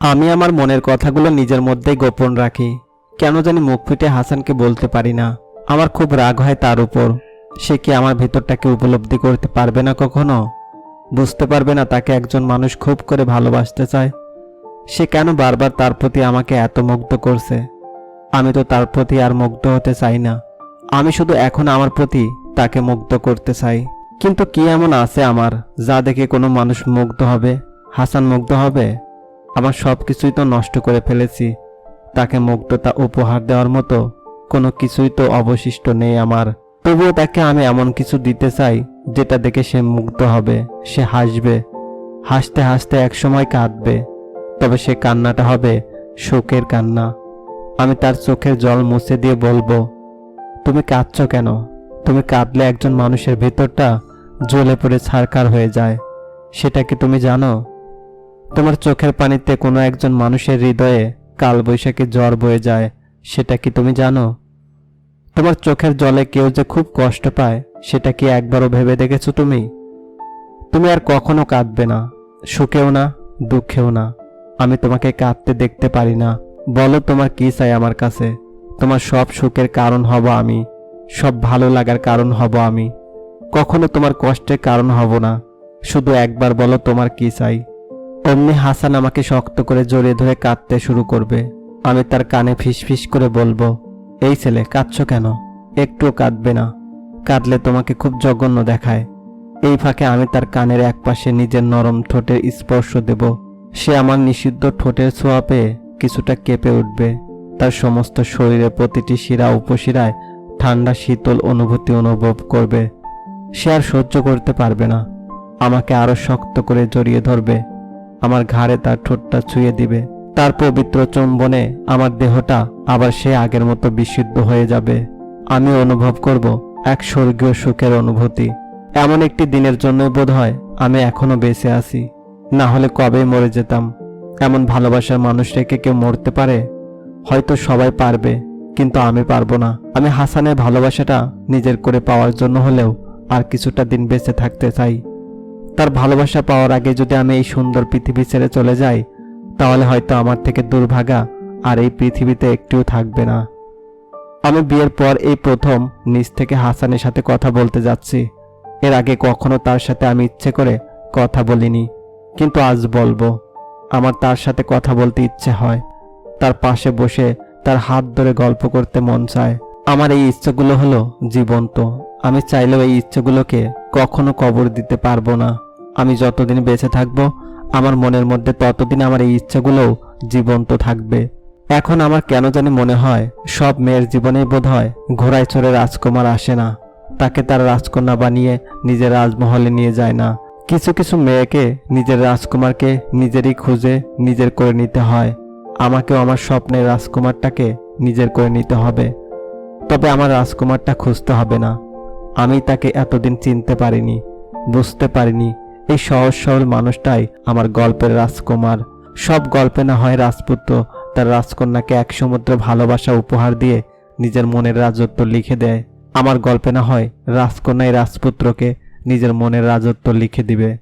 আমি আমার মনের কথাগুলো নিজের মধ্যেই গোপন রাখি। কেন জানি মুখ ফুটে হাসানকে বলতে পারি না। আমার খুব রাগ হয় তার উপর। সে কি আমার ভেতরটাকে উপলব্ধি করতে পারবে না কখনো? বুঝতে পারবে না তাকে একজন মানুষ খুব করে ভালোবাসতে চায়। সে কেন বারবার তার প্রতি আমাকে এত মুগ্ধ করছে? আমি তো তার প্রতি আর মুগ্ধ হতে চাই না। আমি শুধু এখন আমার প্রতি তাকে মুগ্ধ করতে চাই। কিন্তু কি এমন আছে আমার, যা দেখে কোনো মানুষ মুগ্ধ হবে? হাসান মুগ্ধ হবে? আমার সব কিছুই তো নষ্ট করে ফেলেছি। তাকে মুগ্ধতা উপহার দেওয়ার মতো কোনো কিছুই তো অবশিষ্ট নেই আমার। তবুও তাকে আমি এমন কিছু দিতে চাই, যেটা দেখে সে মুগ্ধ হবে, সে হাসবে। হাসতে হাসতে একসময় কাঁদবে, তবে সে কান্নাটা হবে শোকের কান্না। আমি তার চোখের জল মুছে দিয়ে বলব, তুমি কাঁদছো কেন? তুমি কাঁদলে একজন মানুষের ভেতরটা জ্বলে পড়ে ছারকার হয়ে যায়। সেটা কি তুমি জানো? তোমার চোখের পানিতে কোনো একজন মানুষের হৃদয়ে কালবৈশাখী জ্বর বয়ে যায়, সেটা কি তুমি জানো? তোমার চোখের জলে কেউ যে খুব কষ্ট পায়, সেটা কি একবারও ভেবে দেখেছ তুমি? তুমি আর কখনো কাঁদবে না, সুখেও না, দুঃখেও না। আমি তোমাকে কাঁদতে দেখতে পারি না। বলো তোমার কি চাই আমার কাছে? তোমার সব সুখের কারণ হব আমি, সব ভালো লাগার কারণ হব আমি। কখনো তোমার কষ্টের কারণ হব না, শুধু একবার বলো তোমার কি চাই। অমনি হাসান আমাকে শক্ত করে জড়িয়ে ধরে কাঁদতে শুরু করবে। আমি তার কানে ফিসফিস করে বলব, এই ছেলে, কাঁদছো কেন? একটুও কাঁদবে না। কাঁদলে তোমাকে খুব জঘন্য দেখায়। এই ফাঁকে আমি তার কানের একপাশে নিজের নরম ঠোঁটের স্পর্শ দেব। সে আমার নিষিদ্ধ ঠোঁটের ছোঁয়া পেয়ে কিছুটা কেঁপে উঠবে। তার সমস্ত শরীরে প্রতিটি শিরা উপশিরায় ঠান্ডা শীতল অনুভূতি অনুভব করবে। সে আর সহ্য করতে পারবে না। আমাকে আরও শক্ত করে জড়িয়ে ধরবে। আমার ঘাড়ে তার ঠোঁটটা ছুঁয়ে দিবে। তার পবিত্র চুম্বনে আমার দেহটা আবার সে আগের মতো বিশুদ্ধ হয়ে যাবে। আমি অনুভব করব এক স্বর্গীয় সুখের অনুভূতি। এমন একটি দিনের জন্যই বোধ হয় আমি এখনও বেঁচে আছি। না হলে কবেই মরে যেতাম। এমন ভালোবাসার মানুষ রেখে কেউ মরতে পারে? হয়তো সবাই পারবে, কিন্তু আমি পারব না। আমি হাসানের ভালোবাসাটা নিজের করে পাওয়ার জন্য হলেও আর কিছুটা দিন বেঁচে থাকতে চাই। তার ভালোবাসা পাওয়ার আগে যদি আমি এই সুন্দর পৃথিবী ছেড়ে চলে যাই, তাহলে হয়তো আমার থেকে দুর্ভাগা আর এই পৃথিবীতে একটিও থাকবে না। আমি বিয়ের পর এই প্রথম নিজ থেকে হাসানের সাথে কথা বলতে যাচ্ছি। এর আগে কখনো তার সাথে আমি ইচ্ছে করে কথা বলিনি, কিন্তু আজ বলব। আমার তার সাথে কথা বলতে ইচ্ছে হয়। তার পাশে বসে তার হাত ধরে গল্প করতে মন চায়। আমার এই ইচ্ছেগুলো হলো জীবন্ত। আমি চাইলেও এই ইচ্ছেগুলোকে কখনো কবর দিতে পারব না। আমি যতদিন বেঁচে থাকব, আমার মনের মধ্যে ততদিন আমার এই ইচ্ছেগুলোও জীবন্ত থাকবে। এখন আমার কেন জানি মনে হয়, সব মেয়ের জীবনেই বোধ হয় ঘোড়ায় চড়ে রাজকুমার আসে না। তাকে তার রাজকন্যা বানিয়ে নিজের রাজমহলে নিয়ে যায় না। কিছু কিছু মেয়েকে নিজের রাজকুমারকে নিজেরই খুঁজে নিজের করে নিতে হয়। আমাকেও আমার স্বপ্নের রাজকুমারটাকে নিজের করে নিতে হবে। তবে আমার রাজকুমারটা খুঁজতে হবে না। আমি তাকে এতদিন চিনতে পারিনি, বুঝতে পারিনি। এই সহজ সরল মানুষটাই আমার গল্পের রাজকুমার। সব গল্পে না হয় রাজপুত্র তার রাজকন্যাকে এক সমুদ্র ভালোবাসা উপহার দিয়ে নিজের মনের রাজত্ব লিখে দেয়। আমার গল্পে না হয় রাজকন্যাই রাজপুত্রকে নিজের মনের রাজত্ব লিখে দিবে।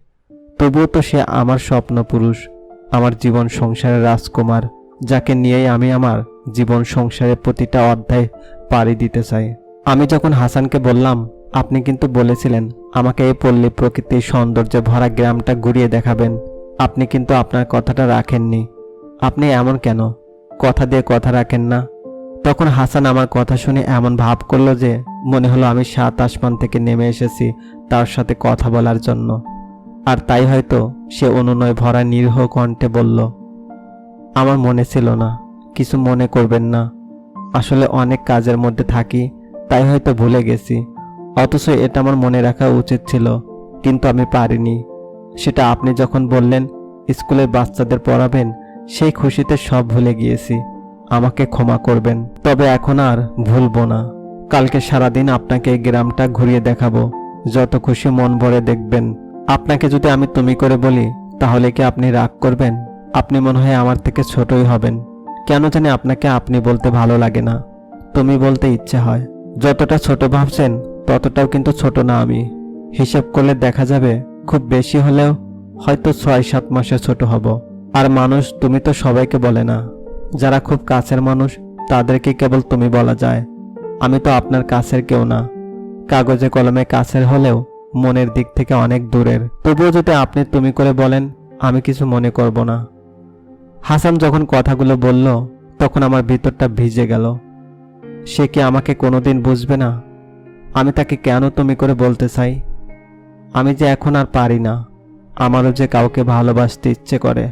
তবুও তো সে আমার স্বপ্ন পুরুষ, আমার জীবন সংসারের রাজকুমার, যাকে নিয়েই আমি আমার জীবন সংসারের প্রতিটা অধ্যায় পাড়ি দিতে চাই। আমি যখন হাসানকে বললাম আপনি কিন্তু বলেছিলেন, আমাকে এই পল্লী প্রকৃতির সৌন্দর্যে ভরা গ্রামটা ঘুরিয়ে দেখাবেন। আপনি কিন্তু আপনার কথাটা রাখেননি। আপনি এমন কেন? কথা দিয়ে কথা রাখেন না। তখন হাসান আমার কথা শুনে এমন ভাব করল যে, মনে হলো আমি সাত আসমান থেকে নেমে এসেছি তার সাথে কথা বলার জন্য। আর তাই হয়তো সে অনুনয় ভরা নিরীহ কণ্ঠে বলল, আমার মনে ছিল না, কিছু মনে করবেন না। আসলে অনেক কাজের মধ্যে থাকি, তাই হয়তো ভুলে গেছি। অথচ এটা আমার মনে রাখা উচিত ছিল, কিন্তু আমি পারিনি। সেটা আপনি যখন বললেন স্কুলের বাচ্চাদের পড়াবেন, সেই খুশিতে সব ভুলে গিয়েছি। আমাকে ক্ষমা করবেন, তবে এখন আর ভুলবো না। কালকে সারাদিন আপনাকে এই গ্রামটা ঘুরিয়ে দেখাবো। যত খুশি মন ভরে দেখবেন। আপনাকে যদি আমি তুমি করে বলি, তাহলে কি আপনি রাগ করবেন? আপনি মনে হয় আমার থেকে ছোটই হবেন। কেন জানি আপনাকে আপনি বলতে ভালো লাগে না। তুমি বলতে ইচ্ছে হয়। যতটা ছোট ভাবছেন ততটাও কিন্তু ছোট না আমি। হিসাব করলে দেখা যাবে, খুব বেশি হলেও হয়তো ছয়, সাত মাসে ছোট হব। আর মানুষ তুমি তো সবাইকে বলে না। যারা খুব কাছের মানুষ, তাদেরকে কেবল তুমি বলা যায়। আমি তো আপনার কাছের কেউ না। কাগজে কলমে কাছের হলেও মনের দিক থেকে অনেক দূরের। তবুও যদি আপনি তুমি করে বলেন, আমি কিছু মনে করব না। হাসান যখন কথাগুলো বলল, তখন আমার ভিতরটা ভিজে গেল। সে কি আমাকে কোনোদিন বুঝবে না? আমি তাকে কেন তুমি করে বলতে চাই? আমি যে এখন আর পারি না। আমারও যে কাউকে ভালোবাসতে ইচ্ছে করে।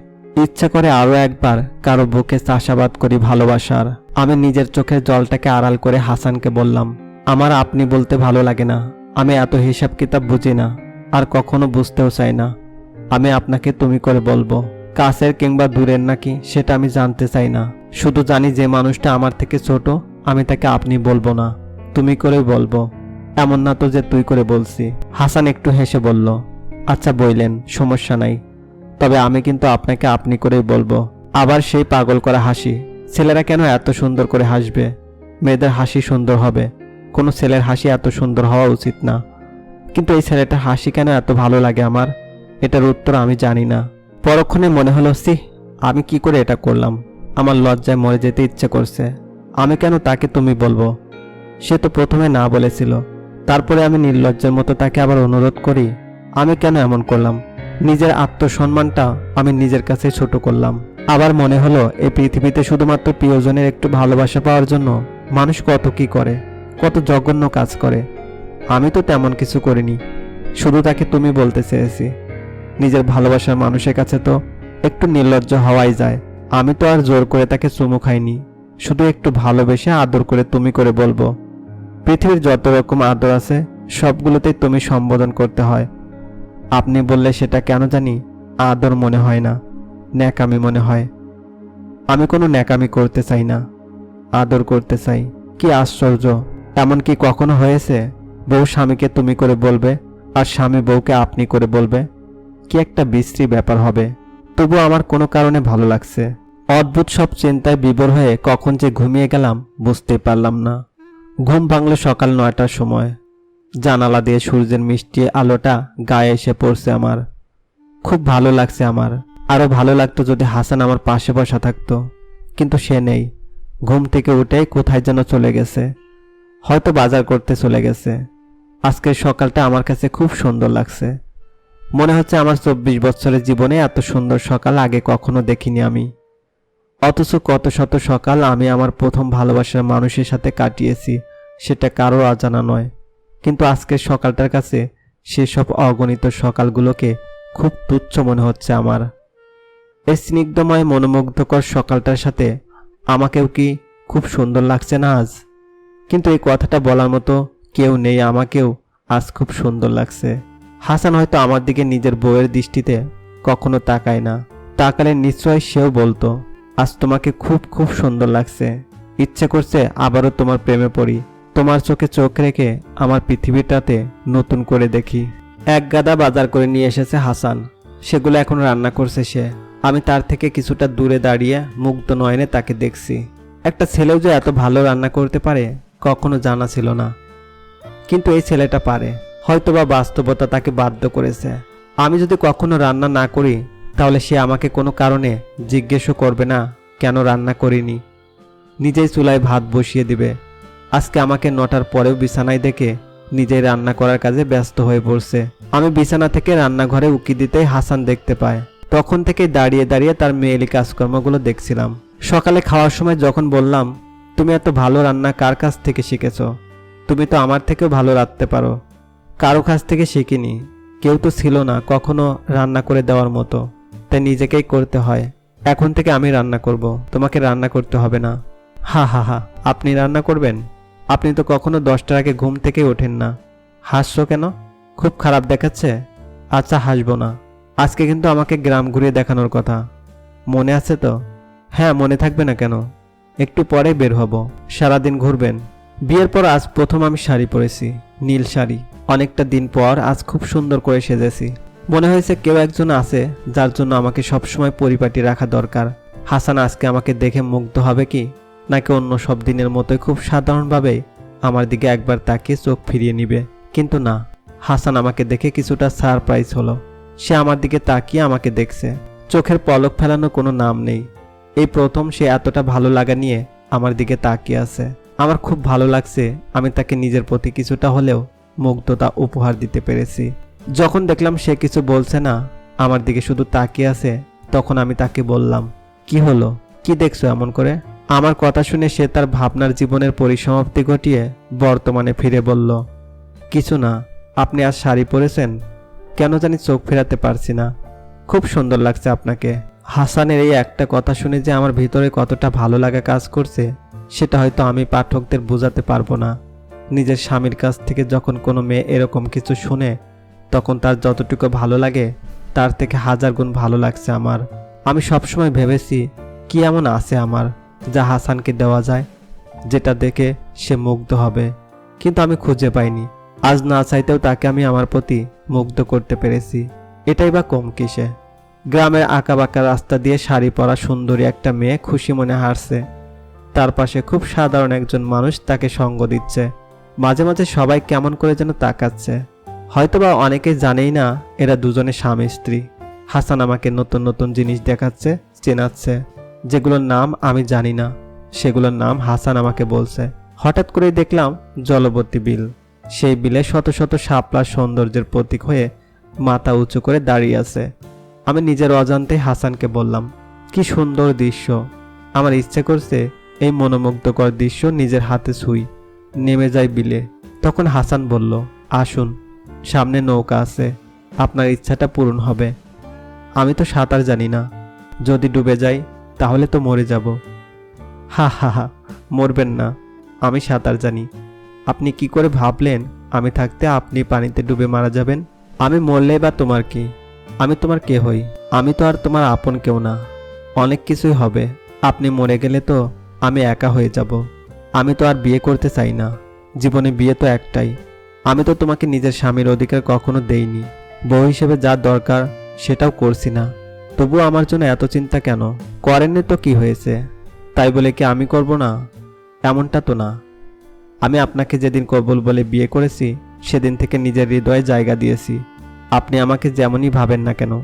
ইচ্ছা করে আরও একবার কারও বুকে চাষাবাদ করি ভালোবাসার। আমি নিজের চোখের জলটাকে আড়াল করে হাসানকে বললাম, আমার আপনি বলতে ভালো লাগে না। আমি এত হিসাব কিতাব বুঝি না, আর কখনো বুঝতেও চাই না। আমি আপনাকে তুমি করে বলব। কাছের কিংবা দূরের নাকি, সেটা আমি জানতে চাই না। শুধু জানি যে মানুষটা আমার থেকে ছোট, আমি তাকে আপনি বলব না। তুমি করে বলব। এমন না তো যে তুই করে বলছি। হাসান একটু হেসে বলল আচ্ছা বইলেন, সমস্যা নাই। তবে আমি কিন্তু আপনাকে আপনি করেই বলব। আবার সেই পাগল করা হাসি। ছেলেরা কেন এত সুন্দর করে হাসবে? মেয়েদের হাসি সুন্দর হবে। কোনো ছেলের হাসি এত সুন্দর হওয়া উচিত না। কিন্তু এই ছেলেটার হাসি কেন এত ভালো লাগে আমার? এটার উত্তর আমি জানি না। পরক্ষণে মনে হলো সি আমি কি করে এটা করলাম? আমার লজ্জায় মরে যেতে ইচ্ছে করছে। আমি কেন তাকে তুমি বলব? সে তো প্রথমে না বলেছিল। তারপরে আমি নির্লজ্জের মতো তাকে আবার অনুরোধ করি, আমি কেন এমন করলাম? নিজের আত্মসম্মানটা আমি নিজের কাছে ছোট করলাম। আবার মনে হলো, এই পৃথিবীতে শুধুমাত্র প্রিয়জনের একটু ভালোবাসা পাওয়ার জন্য মানুষ কত কি করে, কত জঘন্য কাজ করে। আমি তো তেমন কিছু করিনি, শুধু তাকে তুমি বলতে চেয়েছি। নিজের ভালোবাসার মানুষের কাছে তো একটু নির্লজ্জ হওয়াই যায়। আমি তো আর জোর করে তাকে চুমু খাইনি, শুধু একটু ভালোবেসে আদর করে তুমি করে বলব। পৃথিবীর যত রকম আদর আছে, সবগুলোতেই তুমি সম্বোধন করতে হয়। আপনি বললে সেটা কেন জানি আদর মনে হয় না, ন্যাকামি মনে হয়। আমি কোনো ন্যাকামি করতে চাই না, আদর করতে চাই। কি আশ্চর্য, এমন কি কখনো হয়েছে? বউ স্বামীকে তুমি করে বলবে, আর স্বামী বউকে আপনি করে বলবে? কি একটা বিশ্রী ব্যাপার হবে। তবু আমার কোনো কারণে ভালো লাগছে। অদ্ভুত সব চিন্তায় বিবর হয়ে কখন যে ঘুমিয়ে গেলাম বুঝতে পারলাম না। ঘুম ভাঙল সকাল নয়টার সময়। জানালা দিয়ে সূর্যের মিষ্টি আলোটা গায়ে এসে পড়ছে আমার। খুব ভালো লাগছে আমার। আরও ভালো লাগতো যদি হাসান আমার পাশে বসা থাকতো। কিন্তু সে নেই। ঘুম থেকে উঠেই কোথায় যেন চলে গেছে। হয়তো বাজার করতে চলে গেছে। আজকের সকালটা আমার কাছে খুব সুন্দর লাগছে। মনে হচ্ছে আমার চব্বিশ বছরের জীবনে এত সুন্দর সকাল আগে কখনো দেখিনি আমি। অথচ কত শত সকাল আমি আমার প্রথম ভালোবাসার মানুষের সাথে কাটিয়েছি, সেটা কারও অজানা নয়। কিন্তু আজকের সকালটার কাছে সেসব অগণিত সকালগুলোকে খুব তুচ্ছ মনে হচ্ছে আমার। এই স্নিগ্ধময়, মনোমুগ্ধকর সকালটার সাথে আমাকেও কি খুব সুন্দর লাগছে না আজ? কিন্তু এই কথাটা বলার মতো কেউ নেই আমাকেও আজ খুব সুন্দর লাগছে। হাসান হয়তো আমার দিকে নিজের বউয়ের দৃষ্টিতে কখনো তাকায় না। তাকালে নিশ্চয় সেও বলতো আজ তোমাকে খুব খুব সুন্দর লাগছে। ইচ্ছে করছে আবারও তোমার প্রেমে পড়ি। তোমার চোখে চোখ রেখে আমার পৃথিবীটাতে নতুন করে দেখি। এক গাদা বাজার করে নিয়ে এসেছে হাসান। সেগুলো এখন রান্না করছে সে। আমি তার থেকে কিছুটা দূরে দাঁড়িয়ে মুগ্ধ নয়নে তাকে দেখছি। একটা ছেলেও যে এত ভালো রান্না করতে পারে কখনো জানা ছিল না। কিন্তু এই ছেলেটা পারে। হয়তোবা বাস্তবতা তাকে বাধ্য করেছে। আমি যদি কখনো রান্না না করি তাহলে সে আমাকে কোনো কারণে জিজ্ঞেসও করবে না, কেন রান্না করিনি। নিজেই চুলায় ভাত বসিয়ে দিবে। আজকে আমাকে নটার পরেও বিছানায় দেখে নিজেই রান্না করার কাজে ব্যস্ত হয়ে পড়ছে। আমি বিছানা থেকে রান্নাঘরে উকি দিতেই হাসান দেখতে পায়। তখন থেকে দাঁড়িয়ে দাঁড়িয়ে তার মেয়েলি কাজকর্মগুলো দেখছিলাম। সকালে খাওয়ার সময় যখন বললাম, তুমি এত ভালো রান্না কার কাছ থেকে শিখেছ? তুমি তো আমার থেকেও ভালো রাঁধতে পারো। কারও কাছ থেকে শিখিনি। কেউ তো ছিল না কখনো রান্না করে দেওয়ার মতো। তাই নিজেকেই করতে হয়। এখন থেকে আমি রান্না করব, তোমাকে রান্না করতে হবে না। হা হা হা, আপনি রান্না করবেন? আপনি তো কখনো দশটার আগে ঘুম থেকে ওঠেন না। হাসছো কেন? খুব খারাপ দেখাচ্ছে? আচ্ছা হাসবো না। আজকে কিন্তু আমাকে গ্রাম ঘুরিয়ে দেখানোর কথা। মনে আছে তো? হ্যাঁ মনে থাকবে না কেন? একটু পরে বের হব। সারাদিন ঘুরবেন। বিয়ের পর আজ প্রথম আমি শাড়ি পরেছি, নীল শাড়ি। অনেকটা দিন পর আজ খুব সুন্দর করে সেজেছি। মনে হয়েছে কেউ একজন আছে যার জন্য আমাকে সবসময় পরিপাটি রাখা দরকার। হাসান আজকে আমাকে দেখে মুগ্ধ হবে কি? নাকি অন্য সব দিনের মতোই খুব সাধারণভাবে আমার দিকে একবার তাকিয়ে চোখ ফিরিয়ে নিবে? কিন্তু না, হাসান আমাকে দেখে কিছুটা সারপ্রাইজ হলো। সে আমার দিকে তাকিয়ে আমাকে দেখছে। চোখের পলক ফেলানো কোনো নাম নেই। এই প্রথম সে এতটা ভালো লাগা নিয়ে আমার দিকে তাকিয়ে আছে। আমার খুব ভালো লাগছে আমি তাকে নিজের প্রতি কিছুটা হলেও মুগ্ধতা উপহার দিতে পেরেছি। যখন দেখলাম সে কিছু বলছে না, আমার দিকে শুধু তাকিয়ে আছে, তখন আমি তাকে বললাম, কি হলো? কি দেখছ এমন করে? আমার কথা শুনে সে তার ভাবনার জীবনের পরিসমাপ্তি ঘটিয়ে বর্তমানে ফিরে বলল, কিছু না, আপনি আজ শাড়ি পরেছেন? কেন জানি চোখ ফেরাতে পারছি না। খুব সুন্দর লাগছে আপনাকে। হাসানের এই একটা কথা শুনে যে আমার ভিতরে কতটা ভালো লাগা কাজ করছে, সেটা হয়তো আমি পাঠকদের বোঝাতে পারব না। নিজের স্বামীর কাছ থেকে যখন কোনো মেয়ে এরকম কিছু শুনে তখন তার যতটুকু ভালো লাগে, তার থেকে হাজার গুণ ভালো লাগছে আমার। আমি সবসময় ভেবেছি, কি এমন আছে আমার, যা হাসানকে দেওয়া যায়, যেটা দেখে সে মুগ্ধ হবে। কিন্তু আমি খুঁজে পাইনি। আজ না চাইতেও তাকে আমি আমার প্রতি মুগ্ধ করতে পেরেছি। এটাই বা কম কিসে। গ্রামের আঁকা বাঁকা রাস্তা দিয়ে শাড়ি পরা সুন্দরী একটা মেয়ে খুশি মনে হারছে। তার পাশে খুব সাধারণ একজন মানুষ তাকে সঙ্গ দিচ্ছে। মাঝে মাঝে সবাই কেমন করে যেন তাকাচ্ছে। হয়তোবা অনেকেই জানেই না, এরা দুজনে স্বামী, স্ত্রী। হাসান আমাকে নতুন নতুন জিনিস দেখাচ্ছে, চেনাচ্ছে। যেগুলোর নাম আমি জানি না, সেগুলোর নাম হাসান আমাকে বলছে। হঠাৎ করেই দেখলাম জলবতী বিল। সেই বিলে শত শত শাপলা সৌন্দর্যের প্রতীক হয়ে মাথা উঁচু করে দাঁড়িয়ে আছে। আমি নিজের অজান্তে হাসানকে বললাম, কি সুন্দর দৃশ্য। আমার ইচ্ছে করছে এই মনোমুগ্ধকর দৃশ্য নিজের হাতে ছুঁই। নেমে যায় বিলে। তখন হাসান বলল, আসুন। সামনে নৌকা আছে। আপনার ইচ্ছাটা পূরণ হবে। আমি তো সাঁতার জানি না। যদি ডুবে যাই, তাহলে তো মরে যাব। হা হা হা, মরবেন না। আমি সাঁতার জানি। আপনি কি করে ভাবলেন, আমি থাকতে আপনি পানিতে ডুবে মারা যাবেন? আমি মরলে বা তোমার কি? আমি তোমার কে হই? আমি তো আর তোমার আপন কেউ না। অনেক কিছুই হবে। আপনি মরে গেলে তো আমি একা হয়ে যাব। আমি তো আর বিয়ে করতে চাই না। জীবনে বিয়ে তো একটাই। আমি তো তোমাকে নিজের স্বামীর অধিকার কখনো দেইনি। বউ হিসেবে যা দরকার, সেটাও করছি না। তবুও আমার জন্য এত চিন্তা কেন? করেননি তো কি হয়েছে? তাই বলে কি আমি করব না? এমনটা তো না। আমি আপনাকে যেদিন কবুল বলে বিয়ে করেছি, সেদিন থেকে নিজের হৃদয়ে জায়গা দিয়েছি। আপনি আমাকে যেমনই ভাবেন না কেন,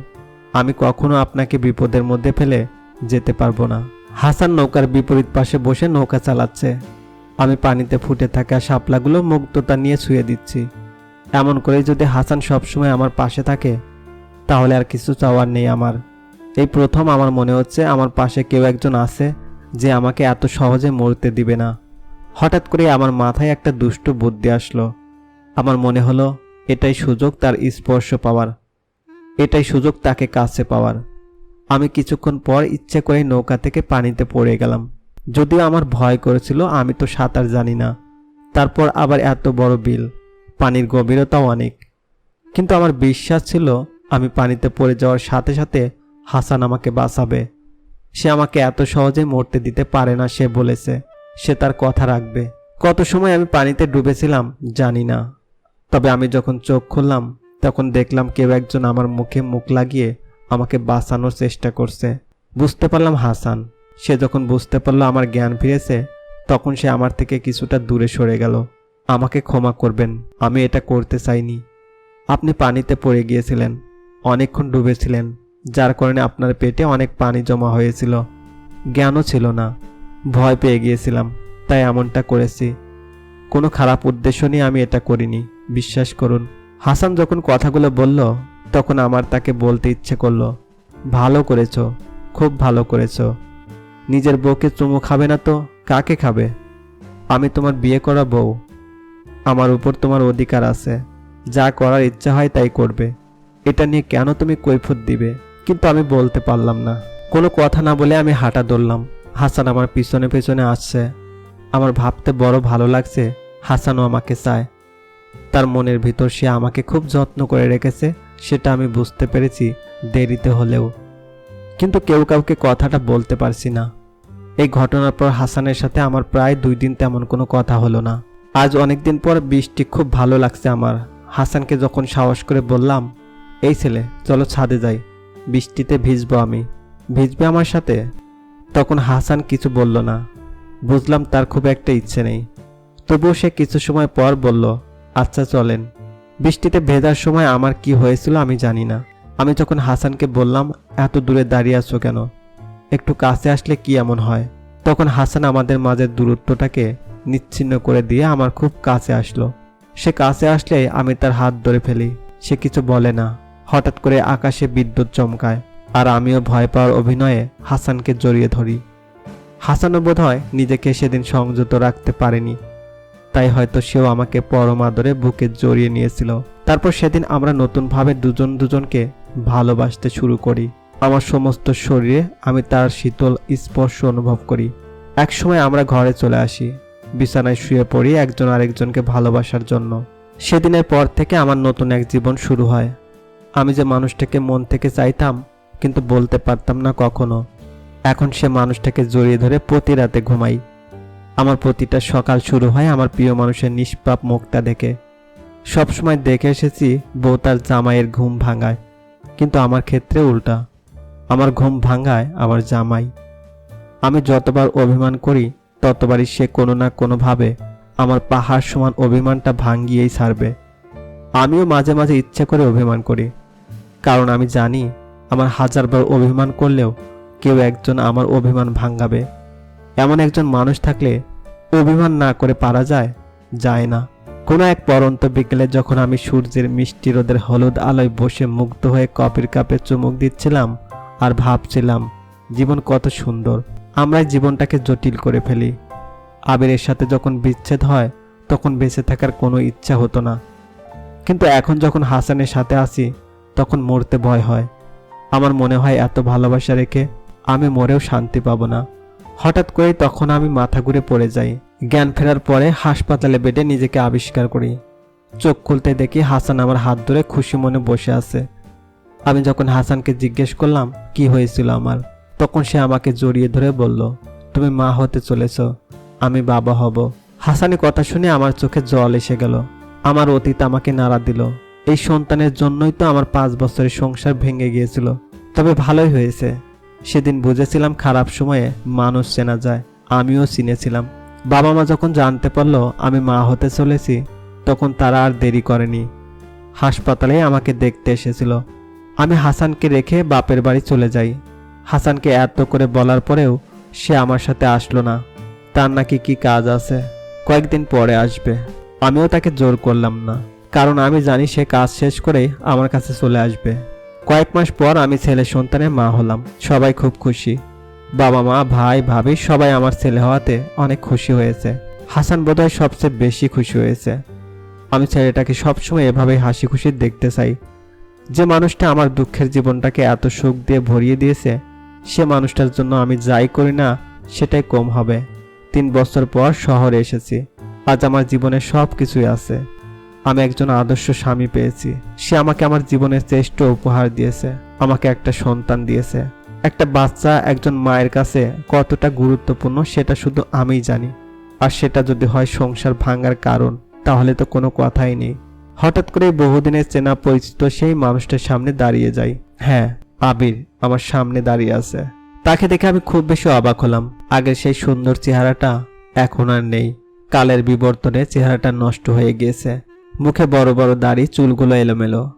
আমি কখনো আপনাকে বিপদের মধ্যে ফেলে যেতে পারব না। হাসান নৌকার বিপরীত পাশে বসে নৌকা চালাচ্ছে। আমি পানিতে ফুটে থাকা শাপলাগুলো মুগ্ধতা নিয়ে ছুঁয়ে দিচ্ছি। এমন করে যদি হাসান সবসময় আমার পাশে থাকে, তাহলে আর কিছু চাওয়ার নেই আমার। এই প্রথম আমার মনে হচ্ছে আমার পাশে কেউ একজন আছে যে আমাকে এত সহজে মরতে দিবে না। হঠাৎ করে আমার মাথায় একটা দুষ্ট বুদ্ধি আসলো। আমার মনে হলো, এটাই সুযোগ তার স্পর্শ পাওয়ার। এটাই সুযোগ তাকে কাছে পাওয়ার। আমি কিছুক্ষণ পর ইচ্ছে করে নৌকা থেকে পানিতে পড়ে গেলাম। যদিও আমার ভয় করেছিল, আমি তো সাঁতার জানি না। তারপর আবার এত বড় বিল, পানির গভীরতাও অনেক। কিন্তু আমার বিশ্বাস ছিল, আমি পানিতে পড়ে যাওয়ার সাথে সাথে হাসান আমাকে বাঁচাবে। সে আমাকে এত সহজে মরতে দিতে পারে না, সে বলেছে। সে তার কথা রাখবে। কত সময় আমি পানিতে ডুবেছিলাম, জানি না। তবে আমি যখন চোখ খুললাম, তখন দেখলাম কেউ একজন আমার মুখে মুখ লাগিয়ে আমাকে বাঁচানোর চেষ্টা করছে। বুঝতে পারলাম হাসান সে যখন বুঝতে পারল আমার জ্ঞান ফিরেছে, তখন সে আমার থেকে কিছুটা দূরে সরে গেল। আমাকে ক্ষমা করবেন, আমি এটা করতে চাইনি। আপনি পানিতে পড়ে গিয়েছিলেন, অনেকক্ষণ ডুবেছিলেন, যার কারণে আপনার পেটে অনেক পানি জমা হয়েছিল। জ্ঞানও ছিল না, ভয় পেয়ে গিয়েছিলাম, তাই এমনটা করেছি। কোনো খারাপ উদ্দেশ্য নিয়ে আমি এটা করিনি, বিশ্বাস করুন। হাসান যখন কথাগুলো বলল, তখন আমার তাকে বলতে ইচ্ছে করল, ভালো করেছ, খুব ভালো করেছ। নিজের বউকে চুমু খাবে না তো? কাকে খাবে? আমি তোমার বিয়ে করা বউ। আমার উপর তোমার অধিকার আছে। যা করার ইচ্ছা হয় তাই করবে। এটা নিয়ে কেন তুমি কৈফত দিবে? কিন্তু আমি বলতে পারলাম না। কোনো কথা না বলে আমি হাঁটা ধরলাম। হাসান আমার পিছনে পেছনে আসছে। আমার ভাবতে বড় ভালো লাগছে। হাসানও আমাকে চায়। তার মনের ভিতর সে আমাকে খুব যত্ন করে রেখেছে। সেটা আমি বুঝতে পেরেছি দেরিতে হলেও। কিন্তু কেউ কাউকে কথাটা বলতে পারছি না। এই ঘটনার পর হাসানের সাথে আমার প্রায় দুই দিন তেমন কোনো কথা হলো না। আজ অনেকদিন পর বৃষ্টি খুব ভালো লাগছে আমার। হাসানকে যখন সাহস করে বললাম, এই ছেলে, চলো ছাদে যাই। বৃষ্টিতে ভিজবো আমি। ভিজবে আমার সাথে? তখন হাসান কিছু বলল না। বুঝলাম তার খুব একটা ইচ্ছে নেই। তবুও সে কিছু সময় পর বলল আচ্ছা চলেন। বৃষ্টিতে ভেজার সময় আমার কি হয়েছিল আমি জানি না। আমি যখন হাসানকে বললাম, এত দূরে দাঁড়িয়ে আছো কেন? একটু কাছে আসলে কি এমন হয়? তখন হাসান আমাদের মাঝের দূরত্বটাকে নিচ্ছিন্ন করে দিয়ে আমার খুব কাছে আসলো। সে কাছে আসলে আমি তার হাত ধরে ফেলি। সে কিছু বলে না। হঠাৎ করে আকাশে বিদ্যুৎ চমকায় আর আমিও ভয় পাওয়ার অভিনয়ে হাসানকে জড়িয়ে ধরি। হাসানও বোধ হয় নিজেকে সেদিন সংযত রাখতে পারেনি। তাই হয়তো সেও আমাকে পরম আদরে বুকে জড়িয়ে নিয়েছিল। তারপর সেদিন আমরা নতুনভাবে দুজন দুজনকে ভালোবাসতে শুরু করি। আমার সমস্ত শরীরে আমি তার শীতল স্পর্শ অনুভব করি। একসময় আমরা ঘরে চলে আসি। বিছানায় শুয়ে পড়ি একজন আরেকজনকে ভালোবাসার জন্য। সেদিনের পর থেকে আমার নতুন এক জীবন শুরু হয়। আমি যে মানুষটাকে মন থেকে চাইতাম, কিন্তু বলতে পারতাম না কখনো। এখন সে মানুষটাকে জড়িয়ে ধরে প্রতি রাতে ঘুমাই। আমার প্রতিটা সকাল শুরু হয় আমার প্রিয় মানুষের নিষ্পাপ মুখটা দেখে। সবসময় দেখে এসেছি বউ তার জামাইয়ের ঘুম ভাঙায়। কিন্তু আমার ক্ষেত্রে উল্টা। আমার ঘুম ভাঙায় আমার জামাই। আমি যতবার অভিমান করি, ততবারই সে কোনো না কোনোভাবে আমার পাহাড় সমান অভিমানটা ভাঙ্গিয়েই ছাড়বে। আমিও মাঝে মাঝে ইচ্ছে করে অভিমান করি, কারণ আমি জানি আমার হাজারবার অভিমান করলেও কেউ একজন আমার অভিমান ভাঙ্গাবে। এমন একজন মানুষ থাকলে অভিমান না করে পারা যায় যায় না। কোনো এক পরন্ত বিকেলে যখন আমি সূর্যের মিষ্টি রোদের হলুদ আলোয় বসে মুগ্ধ হয়ে কপের কাপে চুমুক দিচ্ছিলাম আর ভাবছিলাম, জীবন কত সুন্দর, আমরাই জীবনটাকে জটিল করে ফেলি। আবিরের সাথে যখন বিচ্ছেদ হয়, তখন বেঁচে থাকার কোনো ইচ্ছা হতো না। কিন্তু এখন যখন হাসানের সাথে আসি তখন মরতে ভয় হয়। আমার মনে হয়, এত ভালোবাসা রেখে আমি মরেও শান্তি পাবো না। হঠাৎ করে তখন আমি মাথা ঘুরে পড়ে যাই। জ্ঞান ফেরার পরে হাসপাতালে বেডে নিজেকে আবিষ্কার করি। চোখ খুলতে দেখি হাসান আমার হাত ধরে খুশি মনে বসে আছে। আমি যখন হাসানকে জিজ্ঞেস করলাম, কি হয়েছিল আমার? তখন সে আমাকে জড়িয়ে ধরে বলল, তুমি মা হতে চলেছ, আমি বাবা হব। হাসানের কথা শুনে আমার চোখে জল এসে গেল। আমার অতীত আমাকে নাড়া দিল। এই সন্তানের জন্যই তো আমার পাঁচ বছরের সংসার ভেঙে গিয়েছিল। তবে ভালোই হয়েছে। সেদিন বুঝেছিলাম খারাপ সময়ে মানুষ চেনা যায়, আমিও চিনেছিলাম। বাবা মা যখন জানতে পারল আমি মা হতে চলেছি, তখন তারা আর দেরি করেনি। হাসপাতালে আমাকে দেখতে এসেছিল। আমি হাসানকে রেখে বাপের বাড়ি চলে যাই। হাসানকে এত করে বলার পরেও সে আমার সাথে আসলো না। তার নাকি কি কাজ আছে? কয়েকদিন পরে আসবে। আমিও তাকে জোর করলাম না। কারণ আমি জানি সে কাজ শেষ করেই আমার কাছে চলে আসবে। কয়েক মাস পর আমি ছেলে সন্তানের মা হলাম। সবাই খুব খুশি। বাবা মা, ভাই, ভাবি সবাই আমার ছেলে হওয়াতে অনেক খুশি হয়েছে। হাসান বোধহয় সবচেয়ে বেশি খুশি হয়েছে। আমি ছেলেটাকে সবসময় এভাবেই হাসি খুশি দেখতে চাই। যে মানুষটা আমার দুঃখের জীবনটাকে এত সুখ দিয়ে ভরিয়ে দিয়েছে, সে মানুষটার জন্য আমি যাই করি না, সেটাই কম হবে। তিন বছর পর শহরে এসেছি। আজ আমার জীবনে সব কিছুই আছে। আমি একজন আদর্শ স্বামী পেয়েছি। সে আমাকে আমার জীবনের শ্রেষ্ঠ উপহার দিয়েছে, আমাকে একটা সন্তান দিয়েছে। একটা বাচ্চা একজন মায়ের কাছে কতটা গুরুত্বপূর্ণ সেটা শুধু আমিই জানি। আর সেটা যদি হয় সংসার ভাঙার কারণ, তাহলে তো কোনো কথাই নেই। হঠাৎ করে বহুদিনের চেনা পরিচিত সেই মানুষটার সামনে দাঁড়িয়ে যাই। হ্যাঁ আবির আমার সামনে দাঁড়িয়ে আছে। তাকে দেখে আমি খুব বেশি অবাক হলাম। আগের সেই সুন্দর চেহারাটা এখন আর নেই। কালের বিবর্তনে চেহারাটা নষ্ট হয়ে গিয়েছে। মুখে বড় বড় দাড়ি, চুলগুলো এলোমেলো।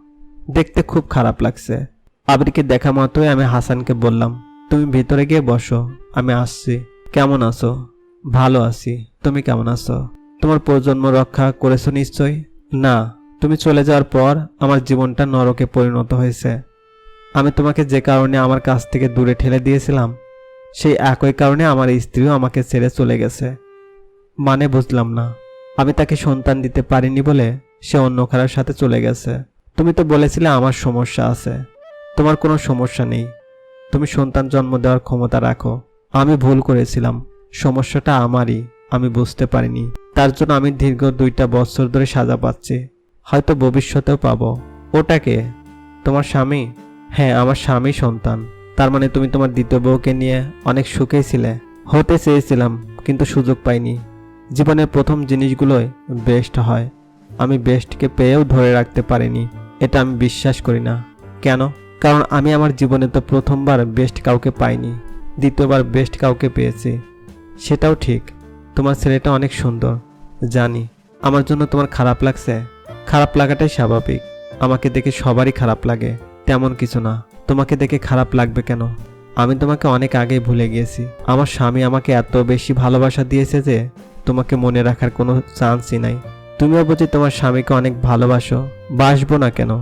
দেখতে খুব খারাপ লাগছে। আবরিকে দেখা মাত্রই আমি হাসানকে বললাম, তুমি ভিতরে গিয়ে বসো, আমি আসছি। কেমন আছো? ভালো আছি। তুমি কেমন আছো? তোমার প্রজন্ম রক্ষা করেছ নিশ্চয় না। তুমি চলে যাওয়ার পর আমার জীবনটা নরকে পরিণত হয়েছে। আমি তোমাকে যে কারণে আমার কাছ থেকে দূরে ঠেলে দিয়েছিলাম, সেই একই কারণে আমার স্ত্রীও আমাকে ছেড়ে চলে গেছে। মানে বুঝলাম না। আমি তাকে সন্তান দিতে পারিনি বলে সে অন্য কারোর সাথে চলে গেছে। তুমি তো বলেছিলে আমার সমস্যা আছে। তোমার কোনো সমস্যা নেই। তুমি সন্তান জন্ম দেওয়ার ক্ষমতা রাখো। আমি ভুল করেছিলাম। সমস্যাটা আমারই। আমি বুঝতে পারিনি। তার জন্য আমি দীর্ঘ দুইটা বছর ধরে সাজা পাচ্ছি। হয়তো ভবিষ্যতেও পাবো। ওটাকে তোমার স্বামী? হ্যাঁ আমার স্বামী সন্তান। তার মানে তুমি তোমার দ্বিতীয় বউকে নিয়ে অনেক সুখেই ছিলে। হতে চেয়েছিলাম, কিন্তু সুযোগ পাইনি। জীবনের প্রথম জিনিসগুলোই বেস্ট হয়। আমি বেস্টকে পেয়েও ধরে রাখতে পারিনি। এটা আমি বিশ্বাস করি না। কেন? কারণ আমি আমার জীবনে তো প্রথমবার বেস্ট কাউকে পাইনি। দ্বিতীয়বার বেস্ট কাউকে পেয়েছি। সেটাও ঠিক। তোমার ছেলেটা অনেক সুন্দর। জানি। আমার জন্য তোমার খারাপ লাগছে। খারাপ লাগাটাই স্বাভাবিক। আমাকে দেখে সবারই খারাপ লাগে। তেমন কিছু না। তোমাকে দেখে খারাপ লাগবে কেন? আমি তোমাকে অনেক আগেই ভুলে গিয়েছি। আমার স্বামী আমাকে এত বেশি ভালোবাসা দিয়েছে যে তোমাকে মনে রাখার কোনো চান্সই নাই। তুমিও বুঝি তোমার স্বামীকে অনেক ভালোবাসো। বাসবো না কেন?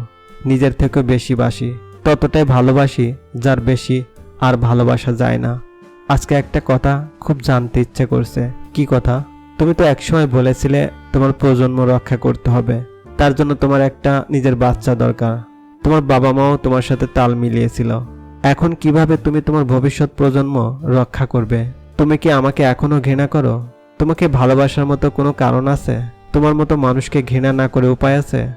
নিজের থেকেও বেশি বাসি। ততটাই ভালোবাসি যার বেশি আর ভালোবাসা যায় না। আজকে একটা কথা খুব জানতে ইচ্ছে করছে। কি কথা? তুমি তো একসময় বলেছিলে তোমার প্রজন্ম রক্ষা করতে হবে। তার জন্য তোমার একটা নিজের বাচ্চা দরকার। তোমার বাবা মাও তোমার সাথে তাল মিলিয়েছিল। এখন কীভাবে তুমি তোমার ভবিষ্যৎ প্রজন্ম রক্ষা করবে? তুমি কি আমাকে এখনও ঘৃণা করো? তোমাকে ভালোবাসার মতো কোনো কারণ আছে? তোমার মতো মানুষকে ঘৃণা না করে উপায় আছে?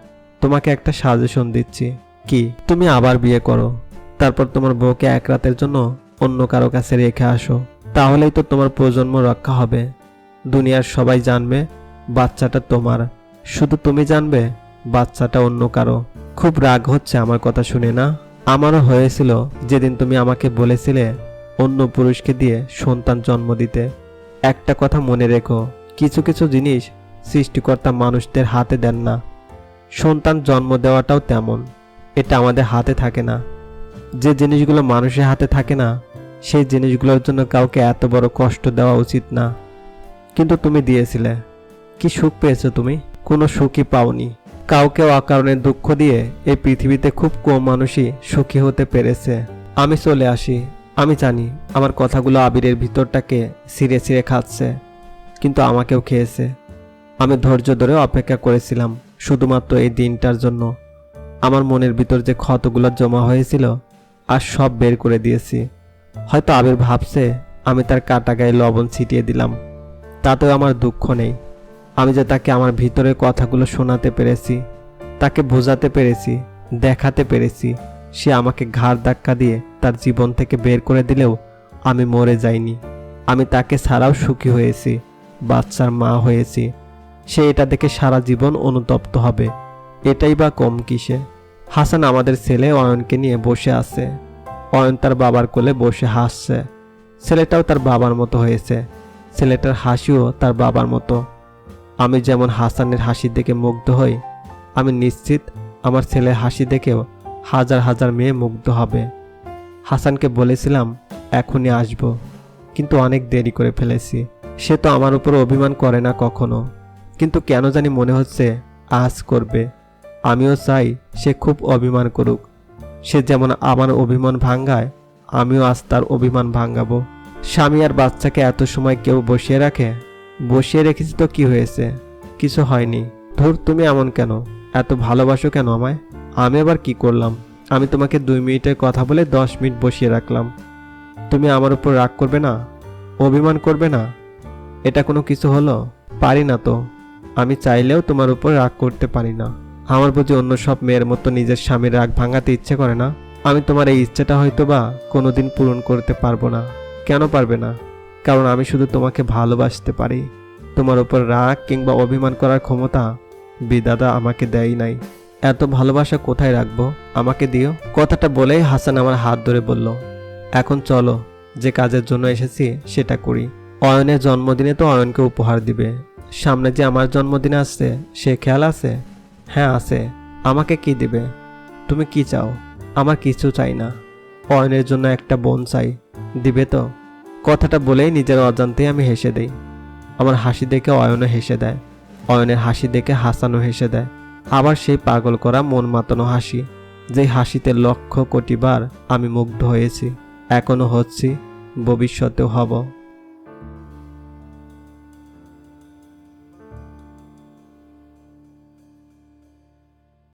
তোমাকে একটা সাজেশন দিচ্ছি। কি? তুমি আবার বিয়ে করো। তারপর তোমার বউকে এক রাতের জন্য অন্য কারও কাছে রেখে আসো। তাহলেই তো তোমার প্রজন্ম রক্ষা হবে। দুনিয়ার সবাই জানবে, বাচ্চাটা তোমার। শুধু তুমি জানবে, বাচ্চাটা অন্য কারও। খুব রাগ হচ্ছে আমার কথা শুনে, না? আমারও হয়েছিল যেদিন তুমি আমাকে বলেছিলে অন্য পুরুষকে দিয়ে সন্তান জন্ম দিতে। একটা কথা মনে রেখো, কিছু কিছু জিনিস সৃষ্টিকর্তা মানুষদের হাতে দেন না। সন্তান জন্ম দেওয়াটাও তেমন, এটা আমাদের হাতে থাকে না। যে জিনিসগুলো মানুষের হাতে থাকে না, সেই জিনিসগুলোর জন্য কাউকে এত বড় কষ্ট দেওয়া উচিত না। কিন্তু তুমি দিয়েছিলে, কি সুখ পেয়েছ তুমি? কোনো সুখই পাওনি। কাউকে অকারণে দুঃখ দিয়ে এই পৃথিবীতে খুব কম মানুষই সুখী হতে পেরেছে। আমি চলে আসি আমি জানি আমার কথাগুলো আবিরের ভিতরটাকে ছিঁড়ে ছিঁড়ে খাচ্ছে, কিন্তু আমাকেও খেয়েছে। আমি ধৈর্য ধরে অপেক্ষা করেছিলাম শুধুমাত্র এই দিনটার জন্য। আমার মনের ভিতর যে ক্ষতগুলো জমা হয়েছিল, আর সব বের করে দিয়েছি। হয়তো আবির ভাবছে, আমি তার কাটা গায়ে লবণ ছিটিয়ে দিলাম। তাতেও আমার দুঃখ নেই। আমি যে তাকে আমার ভিতরের কথাগুলো শোনাতে পেরেছি, তাকে বোঝাতে পেরেছি, দেখাতে পেরেছি, সে আমাকে ঘাড় ধাক্কা দিয়ে তার জীবন থেকে বের করে দিলেও আমি মরে যাইনি। আমি তাকে ছাড়াও সুখী হয়েছি, বাচ্চার মা হয়েছি। সে এটা দেখে সারা জীবন অনুতপ্ত হবে। এটাই বা কম কিসে? হাসান আমাদের ছেলে অয়নকে নিয়ে বসে আছে। অয়ন তার বাবার কোলে বসে হাসছে। ছেলেটাও তার বাবার মতো হয়েছে। ছেলেটার হাসিও তার বাবার মতো। আমি যেমন হাসানের হাসি দেখে মুগ্ধ হই, আমি নিশ্চিত আমার ছেলের হাসি দেখেও হাজার হাজার মেয়ে মুগ্ধ হবে। হাসানকে বলেছিলাম, এখনই আসব। কিন্তু অনেক দেরি করে ফেলেছি। সে তো আমার উপর অভিমান করে না কখনো। কিন্তু কেন জানি মনে হচ্ছে, আজ করবে। আমিও চাই সে খুব অভিমান করুক। সে যেমন আমার অভিমান ভাঙ্গায়, আমিও আজ তার অভিমান ভাঙ্গাবো। স্বামী আর বাচ্চাকে এত সময় কেউ বসিয়ে রাখে? বসিয়ে রেখেছি তো কি হয়েছে? কিছু হয়নি। ধুর, তুমি এমন কেন? এত ভালোবাসো কেন আমায়? আমি আবার কি করলাম? আমি তোমাকে দুই মিনিটের কথা বলে দশ মিনিট বসিয়ে রাখলাম। তুমি আমার উপর রাগ করবে না, অভিমান করবে না। এটা কোনো কিছু হলো? পারি না তো। আমি চাইলেও তোমার উপর রাগ করতে পারি না। আমার প্রতি অন্য সব মেয়ের মতো নিজের স্বামীর রাগ ভাঙাতে ইচ্ছে করে না? আমি তোমার এই ইচ্ছেটা হয়তো বা কোনোদিন পূরণ করতে পারব না। কেন পারবে না? কারণ আমি শুধু তোমাকে ভালোবাসতে পারি। তোমার উপর রাগ কিংবা অভিমান করার ক্ষমতা বিদাদা আমাকে দেয় নাই। এত ভালোবাসা কোথায় রাখব? আমাকে দিও। কথাটা বলেই হাসান আমার হাত ধরে বলল, এখন চলো, যে কাজের জন্য এসেছি সেটা করি। অয়নের জন্মদিনে তো অয়নকে উপহার দিবে। সামনে যে আমার জন্মদিন আসছে, সে খেয়াল আছে? হ্যাঁ আছে। আমাকে কি দিবে? তুমি কি চাও? আমার কিছু চাই না। অয়নের জন্য একটা বোন চাই। দিবে তো? কথাটা বলেই নিজের অজান্তে আমি হেসে দেই। আমার হাসি দেখে অয়নও হেসে দেয়। অয়নের হাসি দেখে হাসানও হেসে দেয়। আবার সেই পাগল করা মন মাতানো হাসি, যে হাসিতে লক্ষ কোটিবার আমি মুগ্ধ হয়েছি এখনও হচ্ছি, ভবিষ্যতেও হব।